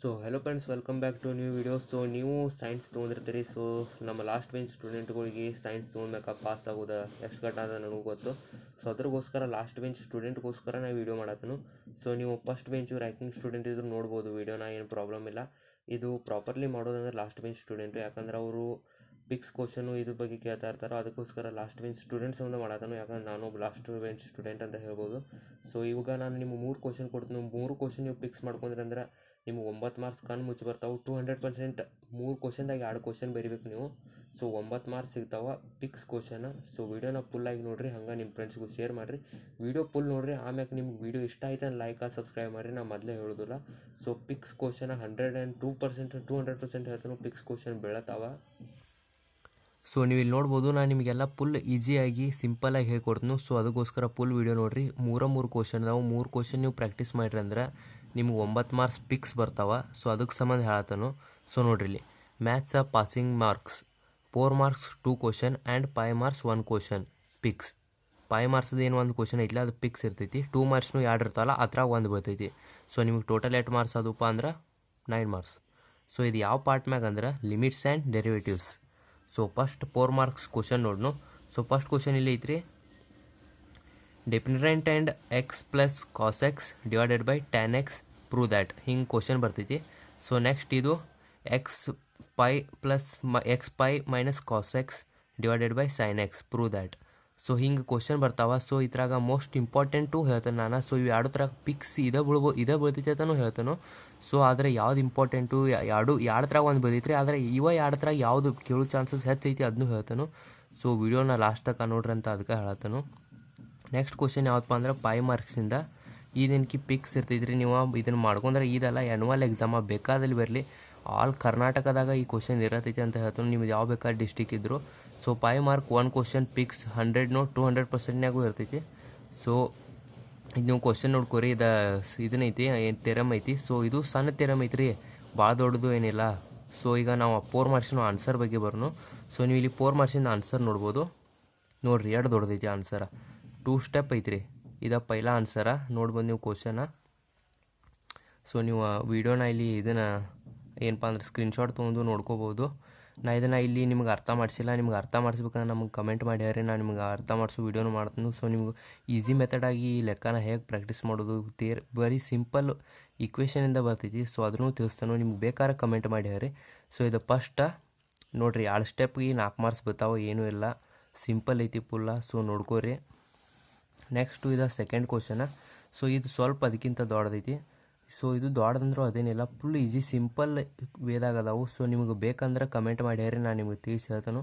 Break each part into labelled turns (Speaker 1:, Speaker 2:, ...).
Speaker 1: So hello friends welcome back to new video so ನೀವು science ತೊಗೊಂಡಿರ್ತೀರಿ. So ನಮ್ಮ last bench ಸ್ಟೂಡೆಂಟ್ಗಳಿಗೆ science ತೊಗೊಂಡ್ಬೇಕಾ ಪಾಸ್ ಆಗೋದ, ಎಷ್ಟು ಕಟ್ಟ ಅದ ನನಗೂ ಗೊತ್ತು. ಸೊ ಅದ್ರಗೋಸ್ಕರ ಲಾಸ್ಟ್ ಬೆಂಚ್ ಸ್ಟೂಡೆಂಟ್ಗೋಸ್ಕರ ನಾ ವೀಡಿಯೋ ಮಾಡತ್ತನು ಸೊ ನೀವು ಫಸ್ಟ್ ಬೆಂಚು ರ್ಯಾಂಕಿಂಗ್ ಸ್ಟೂಡೆಂಟ್ ಇದ್ರು ನೋಡ್ಬೋದು ವೀಡಿಯೋನ ಏನು ಪ್ರಾಬ್ಲಮ್ ಇಲ್ಲ. ಇದು ಪ್ರಾಪರ್ಲಿ ಮಾಡೋದಂದ್ರೆ ಲಾಸ್ಟ್ ಬೆಂಚ್ ಸ್ಟೂಡೆಂಟು ಯಾಕಂದ್ರೆ ಅವರು ಪಿಕ್ಸ್ ಕ್ವಶನು ಇದ್ರ ಬಗ್ಗೆ ಕೇಳ್ತಾ ಇರ್ತಾರೆ ಅದಕ್ಕೋಸ್ಕರ ಲಾಸ್ಟ್ ಬೆಂಚ್ ಸ್ಟೂಡೆಂಟ್ಸ್ ಒಂದು ಮಾಡೋದನ್ನು, ಯಾಕಂದ್ರೆ ನಾನು ಒಬ್ಬ ಲಾಸ್ಟ್ ಬೆಂಚ್ ಸ್ಟೂಡೆಂಟ್ ಅಂತ ಹೇಳ್ಬೋದು. ಸೊ ಇವಾಗ ನಾನು ನಿಮ್ಗೆ ಮೂರು ಕ್ವಶನ್ ಕೊಡ್ತೀನಿ. ಮೂರು ಕ್ವಶನ್ ನೀವು ಪಿಕ್ಸ್ ಮಾಡ್ಕೊಂಡ್ರೆ ಅಂದ್ರೆ ನಿಮ್ಗೆ ಒಂಬತ್ತು ಮಾರ್ಕ್ಸ್ ಕಣ್ಣು ಮುಚ್ಚಿ ಬರ್ತಾವೆ. ಟೂ ಹಂಡ್ರೆಡ್ ಪರ್ಸೆಂಟ್ ಮೂರು ಕ್ವಶನ್ದಾಗ ಎರಡು ಕ್ವಶನ್ ಬರಿಬೇಕು ನೀವು. ಸೊ ಒಂಬತ್ತು ಮಾರ್ಕ್ಸ್ ಸಿಗ್ತಾವೆ ಪಿಕ್ಸ್ ಕ್ವಶನ್ ಸೊ ವೀಡಿಯೋನ ಆಗಿ ನೋಡಿರಿ, ಹಂಗೆ ನಿಮ್ಮ ಫ್ರೆಂಡ್ಸ್ಗೂ ಶೇರ್ ಮಾಡಿರಿ. ವೀಡಿಯೋ ಫುಲ್ ನೋಡಿರಿ, ಆಮ್ಯಾಕೆ ನಿಮ್ಗೆ ವೀಡಿಯೋ ಇಷ್ಟ ಆಯ್ತು ಲೈಕ್ ಆ ಸಬ್ಸ್ಕ್ರೈಬ್ ಮಾಡಿರಿ. ನಾನು ಮೊದಲೇ ಹೇಳೋದಿಲ್ಲ. So fix question hundred and two percent two hundred percent ಹೇಳ್ತಾನೆ ಪಿಕ್ಸ್ ಕ್ವಶನ್ ಬೀಳತ್ತಾವ ಸೊ ನೀವು ಇಲ್ಲಿ ನೋಡ್ಬೋದು, ನಾನು ನಿಮಗೆಲ್ಲ ಫುಲ್ ಈಸಿಯಾಗಿ ಸಿಂಪಲಾಗಿ ಹೇಳ್ಕೊಡ್ತೀನಿ. ಸೊ ಅದಕ್ಕೋಸ್ಕರ ಫುಲ್ ವೀಡಿಯೋ ನೋಡಿರಿ. ಮೂರ ಮೂರು ಕ್ವಶನ್ ನಾವು ಮೂರು ಕ್ವಶನ್ ನೀವು ಪ್ರಾಕ್ಟೀಸ್ ಮಾಡಿರಿ ಅಂದ್ರೆ ನಿಮ್ಗೆ ಒಂಬತ್ತು ಮಾರ್ಕ್ಸ್ ಪಿಕ್ಸ್ ಬರ್ತಾವೆ. ಸೊ ಅದಕ್ಕೆ ಸಂಬಂಧ ಹೇಳತ್ತನು. ಸೊ ನೋಡ್ರಿ ಇಲ್ಲಿ. ಮ್ಯಾಥ್ಸ್ ಆ passing marks four marks two question and five marks one question fix five ಮಾರ್ಕ್ಸ್ದು ಏನು ಒಂದು ಕ್ವಶನ್ ಐತಿಲ್ಲ ಅದು ಪಿಕ್ಸ್ ಇರ್ತೈತಿ. ಟೂ ಮಾರ್ಕ್ಸ್ನು ಎರಡು ಇರ್ತಾವಲ್ಲ ಅದ್ರಾಗ ಒಂದು ಬರ್ತೈತಿ. ಸೊ ನಿಮಗೆ ಟೋಟಲ್ ಎಟ್ ಮಾರ್ಕ್ಸ್ ಅದಪ್ಪ ಅಂದ್ರೆ ನೈನ್ ಮಾರ್ಕ್ಸ್ ಸೊ ಇದು ಯಾವ ಪಾರ್ಟ್ ಮ್ಯಾಗ ಅಂದ್ರೆ limits and derivatives so first four marks question ನೋಡ್ನು. So first question ಇಲ್ಲಿ ಐತ್ರಿ. Dependent and x plus cos x divided by tan x prove that ಹಿಂಗೆ ಕ್ವಶನ್ ಬರ್ತೈತಿ. ಸೊ ನೆಕ್ಸ್ಟ್ ಇದು ಎಕ್ಸ್ ಪೈ ಪ್ಲಸ್ ಮ x pi minus cos x divided by sine x prove that so ಹಿಂಗೆ question ಬರ್ತಾವ. So ಇದ್ರಾಗ most important ಹೇಳ್ತಾನೆ ನಾನು. So ಇವು ಎರಡು ಥರ ಪಿಕ್ಸ್ ಇದೇ ಬಿಡ್ಬೋ ಇದೇ ಬೀಳ್ತೈತೆ ಅಂತಾನು ಹೇಳ್ತಾನು. ಸೊ ಆದರೆ ಯಾವ್ದು ಇಂಪಾರ್ಟೆಂಟು ಎರಡು ಎರಡು ಥರ ಒಂದು ಬೆಳೀತ್ರಿ ಆದರೆ ಇವ ಎರಡು ಥರ ಯಾವುದು ಕೇಳೋ ಚಾನ್ಸಸ್ ಹೆಚ್ಚೈತಿ ಅದನ್ನು ಹೇಳ್ತಾನು. ಸೊ ವಿಡಿಯೋನ ಲಾಸ್ಟ್ ತನಕ ನೋಡ್ರಿ ಅಂತ ಅದಕ್ಕೆ ಹೇಳತ್ತನು ನೆಕ್ಸ್ಟ್ ಕ್ವಶನ್ ಯಾವತ್ತಪ್ಪ ಅಂದ್ರೆ ಫೈವ್ ಮಾರ್ಕ್ಸಿಂದ ಇದೇನಕ್ಕೆ ಪಿಕ್ಸ್ ಇರ್ತೈತ್ರಿ ನೀವು. ಇದನ್ನು ಮಾಡ್ಕೊಂಡ್ರೆ ಇದೆಲ್ಲ ಎನ್ವಲ್ ಎಕ್ಸಾಮ ಬೇಕಾದಲ್ಲಿ ಬರಲಿ. ಆಲ್ ಕರ್ನಾಟಕದಾಗ ಈ ಕ್ವಶನ್ ಇರತೈತಿ ಅಂತ ಹೇಳ್ತೀನಿ. ನಿಮ್ಗೆ ಯಾವ ಬೇಕಾದ ಡಿಸ್ಟಿಕ್ ಇದ್ರು. So five mark one question fix hundred no to hundred ಪರ್ಸೆಂಟ್ನಾಗೂ ಇರ್ತೈತಿ. ಸೊ ಇದು ನೀವು ಕ್ವಶನ್ ನೋಡ್ಕೊರಿ. ಇದು ಇದನ್ನೈತಿ ಏನು ತೆರಮ್ ಐತಿ. ಸೊ ಇದು ಸಣ್ಣ ತೆರಮ್ ಐತ್ರಿ. ಭಾಳ ದೊಡ್ಡದು ಏನಿಲ್ಲ. ಸೊ ಈಗ ನಾವು ಫೋರ್ ಮಾರ್ಕ್ಸಿನ ಆನ್ಸರ್ ಬಗ್ಗೆ ಬರೋನು. ಸೊ ನೀವು ಇಲ್ಲಿ ಫೋರ್ ಮಾರ್ಕ್ಸಿಂದ ಆನ್ಸರ್ ನೋಡ್ಬೋದು. ನೋಡ್ರಿ, ಎರಡು ದೊಡ್ಡದೈತಿ ಆನ್ಸರ ಟೂ ಸ್ಟೆಪ್ ಐತ್ರಿ. ಇದ ಪೈಲ ಆನ್ಸರ ನೋಡ್ಬೋದು ನೀವು ಕ್ವಶನ ಸೊ ನೀವು ವಿಡಿಯೋನ ಇಲ್ಲಿ ಇದನ್ನು ಏನಪ್ಪ ಅಂದ್ರೆ ಸ್ಕ್ರೀನ್ಶಾಟ್ ತೊಗೊಂಡು ನೋಡ್ಕೋಬೋದು. ನಾ ಇದನ್ನು ಇಲ್ಲಿ ನಿಮ್ಗೆ ಅರ್ಥ ಮಾಡಿಸಿಲ್ಲ, ನಿಮ್ಗೆ ಅರ್ಥ ಮಾಡಿಸ್ಬೇಕಂದ್ರೆ ನಮ್ಗೆ ಕಮೆಂಟ್ ಮಾಡಿ ಹೇಳ್ರಿ. ನಾನು ನಿಮ್ಗೆ ಅರ್ಥ ಮಾಡಿಸೋ ವೀಡಿಯೋನು ಮಾಡ್ತೀನಿ. ಸೊ ನಿಮ್ಗೆ ಈಸಿ ಮೆಥಡಾಗಿ ಈ ಲೆಕ್ಕನ ಹೇಗೆ ಪ್ರಾಕ್ಟೀಸ್ ಮಾಡೋದು ತೇರ್, ಬರೀ ಸಿಂಪಲ್ ಇಕ್ವೇಷನಿಂದ ಬರ್ತೈತಿ. ಸೊ ಅದನ್ನು ತಿಳಿಸ್ತಾನು, ನಿಮ್ಗೆ ಬೇಕಾದ್ರೆ ಕಮೆಂಟ್ ಮಾಡಿ ಹೇಳ್ರಿ. ಸೊ ಇದು ಫಸ್ಟ ನೋಡಿರಿ ಎರಡು ಸ್ಟೆಪ್ಗೆ ನಾಲ್ಕು ಮಾರ್ಕ್ಸ್ ಬರ್ತಾವೆ ಏನೂ ಇಲ್ಲ. ಸಿಂಪಲ್ ಐತಿ ಪುಲ್ಲ ಸೊ ನೋಡ್ಕೋರಿ. ನೆಕ್ಸ್ಟು ಇದು ಸೆಕೆಂಡ್ ಕ್ವಶನ ಸೊ ಇದು ಸ್ವಲ್ಪ ಅದಕ್ಕಿಂತ ದೊಡ್ಡದೈತಿ. ಸೊ ಇದು ದೊಡ್ಡದಂದ್ರೂ ಅದೇನಿಲ್ಲ. ಫುಲ್ ಈಸಿ ಸಿಂಪಲ್ ವೇದಾಗ ಅದಾವು ಸೊ ನಿಮಗೆ ಬೇಕಂದ್ರೆ ಕಮೆಂಟ್ ಮಾಡಿ ಹೇಳ್ರಿ. ನಾನು ನಿಮಗೆ ತಿಳಿಸಿ ಹೇಳ್ತಾನು.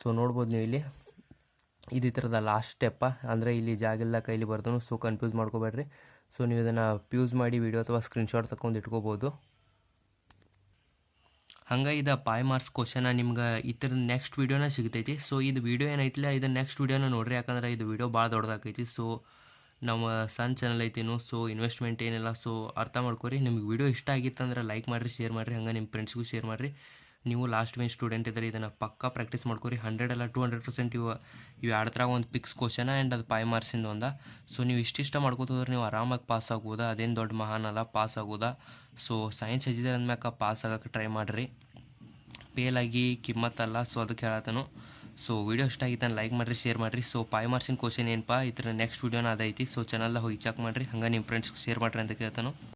Speaker 1: ಸೊ ನೋಡ್ಬೋದು ನೀವು ಇಲ್ಲಿ. ಇದು ಈ ಥರದ ಲಾಸ್ಟ್ ಸ್ಟೆಪ್ಪ ಅಂದರೆ ಇಲ್ಲಿ ಜಾಗಿಲ್ಲ ಕೈಲಿ ಬರ್ತಾನು ಸೊ ಕನ್ಫ್ಯೂಸ್ ಮಾಡ್ಕೋಬೇಡ್ರಿ. ಸೊ ನೀವು ಇದನ್ನು ಪ್ಯೂಸ್ ಮಾಡಿ ವಿಡಿಯೋ ಅಥವಾ ಸ್ಕ್ರೀನ್ಶಾಟ್ ತಗೊಂಡು ಇಟ್ಕೋಬೋದು. ಹಂಗೆ ಇದು ಪಾಯ್ ಮಾರ್ಕ್ಸ್ ಕ್ವಶನ ನಿಮ್ಗೆ ಈ ಥರದ ನೆಕ್ಸ್ಟ್ ವೀಡಿಯೋನ ಸಿಗ್ತೈತಿ. ಸೊ ಇದು ವೀಡಿಯೋ ಏನೈತಿಲ್ಲ ಇದು ನೆಕ್ಸ್ಟ್ ವೀಡಿಯೋನ ನೋಡ್ರಿ. ಯಾಕಂದ್ರೆ ಇದು ವೀಡಿಯೋ ಭಾಳ ದೊಡ್ಡದಾಗೈತಿ. ಸೊ ನಮ್ಮ ಸಣ್ಣ ಚಾನಲ್ ಐತೇನು ಸೊ ಇನ್ವೆಸ್ಟ್ಮೆಂಟ್ ಏನಿಲ್ಲ ಸೊ ಅರ್ಥ ಮಾಡ್ಕೊರಿ. ನಿಮ್ಗೆ ವೀಡಿಯೋ ಇಷ್ಟ ಆಗಿತ್ತಂದ್ರೆ ಲೈಕ್ ಮಾಡಿರಿ ಶೇರ್ ಮಾಡಿರಿ, ಹಂಗೆ ನಿಮ್ಮ ಫ್ರೆಂಡ್ಸ್ಗೂ ಶೇರ್ ಮಾಡಿರಿ. ನೀವು ಲಾಸ್ಟ್ ಬೆಂಚ್ ಸ್ಟೂಡೆಂಟ್ ಇದ್ದರೆ, ಇದನ್ನು ಪಕ್ಕಾ ಪ್ರಾಕ್ಟೀಸ್ ಮಾಡ್ಕೊರಿ. ಹಂಡ್ರೆಡ್ ಅಲ್ಲ ಟೂ ಹಂಡ್ರೆಡ್ ಪರ್ಸೆಂಟ್ ಇವು ಇವು ಥರ ಒಂದು ಪಿಕ್ಸ್ ಕ್ವಶನ ಆ್ಯಂಡ್ ಅದು ಫೈವ್ ಮಾರ್ಕ್ಸಿಂದ ಒಂದ. ಸೊ ನೀವು ಇಷ್ಟಿಷ್ಟ ಹೋದ್ರೆ ನೀವು ಆರಾಮಾಗಿ ಪಾಸ್ ಆಗ್ಬೋದಾ, ಅದೇನು ದೊಡ್ಡ ಮಹಾನ್ ಅಲ್ಲ ಪಾಸ್ ಆಗೋದಾ ಸೊ ಸೈನ್ಸ್ ಅಂದ್ಮ್ಯಾಕ ಪಾಸ್ ಆಗೋಕ್ಕೆ ಟ್ರೈ ಮಾಡಿರಿ. ಪೇಲಾಗಿ ಕಿಮ್ಮತ್ತಲ್ಲ ಸೊ ಅದಕ್ಕೆ ಹೇಳತ್ತನು. ಸೊ ವಿಡಿಯೋ ಇಷ್ಟ ಆಗಿತ್ತು ಲೈಕ್ ಮಾಡಿರಿ ಶೇರ್ ಮಾಡಿರಿ. ಸೊ ಫೈವ್ ಮಾರ್ಕ್ಸಿನ ಕ್ವಶನ್ ಏನಪ್ಪ ಈ ಥರ ನೆಕ್ಸ್ಟ್ ವೀಡಿಯೋನ ಅದೈತಿ ಸೊ ಚಾನಲ್ದಾಗ ಹೋಗಿ ಚೆಕ್ ಮಾಡಿರಿ. ಹಂಗೆ ನಿಮ್ಮ ಫ್ರೆಂಡ್ಸ್ಗೆ ಶೇರ್ ಮಾಡಿರಿ ಅಂತ ಕೇಳ್ತಾನು.